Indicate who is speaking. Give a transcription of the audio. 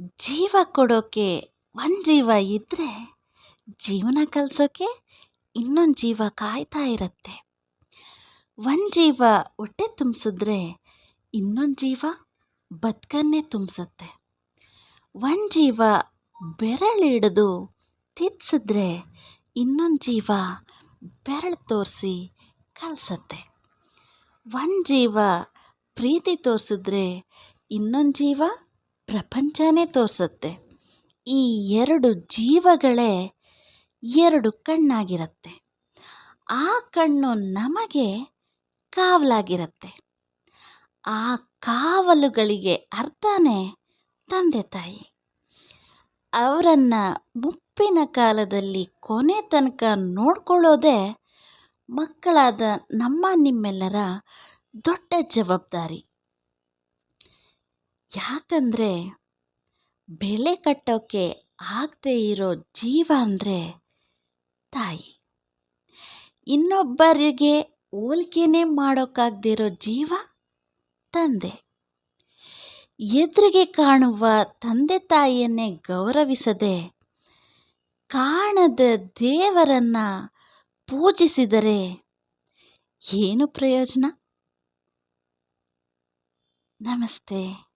Speaker 1: ಜೀವ ಕೊಡೋಕ್ಕೆ ಒಂದು ಜೀವ ಇದ್ದರೆ ಜೀವನ ಕಲಿಸೋಕ್ಕೆ ಇನ್ನೊಂದು ಜೀವ ಕಾಯ್ತಾ ಇರುತ್ತೆ. ಒಂದು ಜೀವ ಹೊಟ್ಟೆ ತುಂಬಿಸಿದ್ರೆ ಇನ್ನೊಂದು ಜೀವ ಬದುಕನ್ನೇ ತುಂಬಿಸುತ್ತೆ. ಒಂದು ಜೀವ ಬೆರಳಿಡಿದು ತಿದ್ಸಿದ್ರೆ ಇನ್ನೊಂದು ಜೀವ ಬೆರಳು ತೋರಿಸಿ ಕಲಿಸತ್ತೆ. ಒಂದು ಜೀವ ಪ್ರೀತಿ ತೋರಿಸಿದ್ರೆ ಇನ್ನೊಂದು ಜೀವ ಪ್ರಪಂಚನೇ ತೋರಿಸುತ್ತೆ. ಈ ಎರಡು ಜೀವಗಳೇ ಎರಡು ಕಣ್ಣಾಗಿರುತ್ತೆ. ಆ ಕಣ್ಣು ನಮಗೆ ಕಾವಲಾಗಿರುತ್ತೆ. ಆ ಕಾವಲುಗಳಿಗೆ ಅರ್ಥನೇ ತಂದೆ ತಾಯಿ. ಅವರನ್ನು ಮುಪ್ಪಿನ ಕಾಲದಲ್ಲಿ ಕೊನೆ ತನಕ ನೋಡ್ಕೊಳ್ಳೋದೇ ಮಕ್ಕಳಾದ ನಮ್ಮ ನಿಮ್ಮೆಲ್ಲರ ದೊಡ್ಡ ಜವಾಬ್ದಾರಿ. ಯಾಕಂದರೆ ಬೆಲೆ ಕಟ್ಟೋಕ್ಕೆ ಆಗದೆ ಇರೋ ಜೀವ ಅಂದರೆ ತಾಯಿ. ಇನ್ನೊಬ್ಬರಿಗೆ ಹೋಲ್ಕೆನೇ ಮಾಡೋಕ್ಕಾಗದಿರೋ ಜೀವ ತಂದೆ. ಎದುರಿಗೆ ಕಾಣುವ ತಂದೆ ತಾಯಿಯನ್ನೇ ಗೌರವಿಸದೆ ಕಾಣದ ದೇವರನ್ನು ಪೂಜಿಸಿದರೆ ಏನು ಪ್ರಯೋಜನ? ನಮಸ್ತೆ.